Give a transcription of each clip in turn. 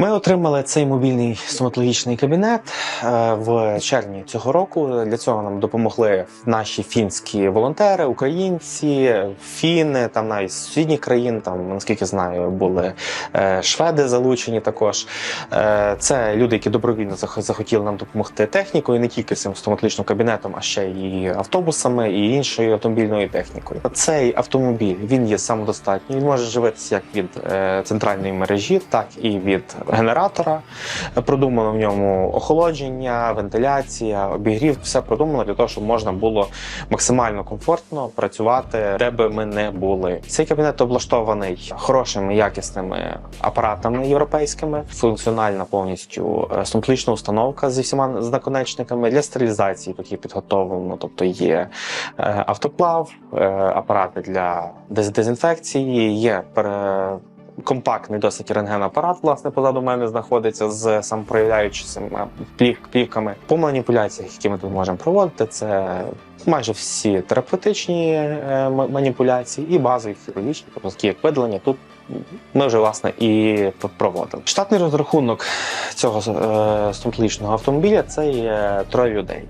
Ми отримали цей мобільний стоматологічний кабінет е, в червні цього року. Для цього нам допомогли наші фінські волонтери, українці, фіни, там навіть з сусідніх країн. Там наскільки знаю, були е, шведи залучені також. Е, Це люди, які добровільно зах- захотіли нам допомогти технікою, не тільки цим стоматологічним кабінетом, а ще і автобусами і іншою автомобільною технікою. Цей автомобіль він є самодостатній. Він може живитися як від центральної мережі, так і від генератора. Продумано в ньому охолодження, вентиляція, обігрів. Все продумано для того, щоб можна було максимально комфортно працювати, де би ми не були. Цей кабінет облаштований хорошими якісними апаратами європейськими, функціональна повністю е, стоматологічна установка зі всіма наконечниками для стерилізації. Є підготовлено, тобто є е, автоклав, е, апарати для дез- дезінфекції, є компактний досить рентген-апарат, власне, позаду мене знаходиться з самопроявляючими плів, плівками. По маніпуляціях, які ми тут можемо проводити, це майже всі терапевтичні е, маніпуляції і базові хірургічні, тобто такі як видалення. Тут ми вже власне і п- проводили. Штатний розрахунок цього е, стоматологічного автомобіля це є троє людей.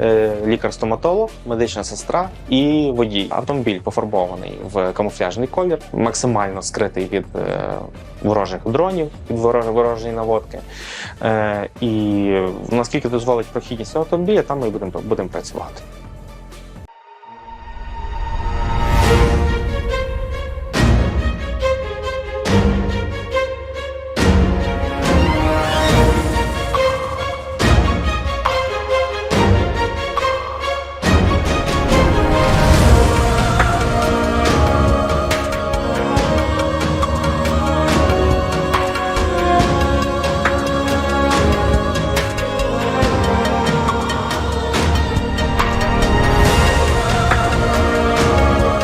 Е, Лікар-стоматолог, медична сестра і водій. Автомобіль пофарбований в камуфляжний колір, максимально скритий від е, ворожих дронів, від ворож- ворожої наводки. Е, і наскільки дозволить прохідність автомобіля, там ми будемо будемо працювати.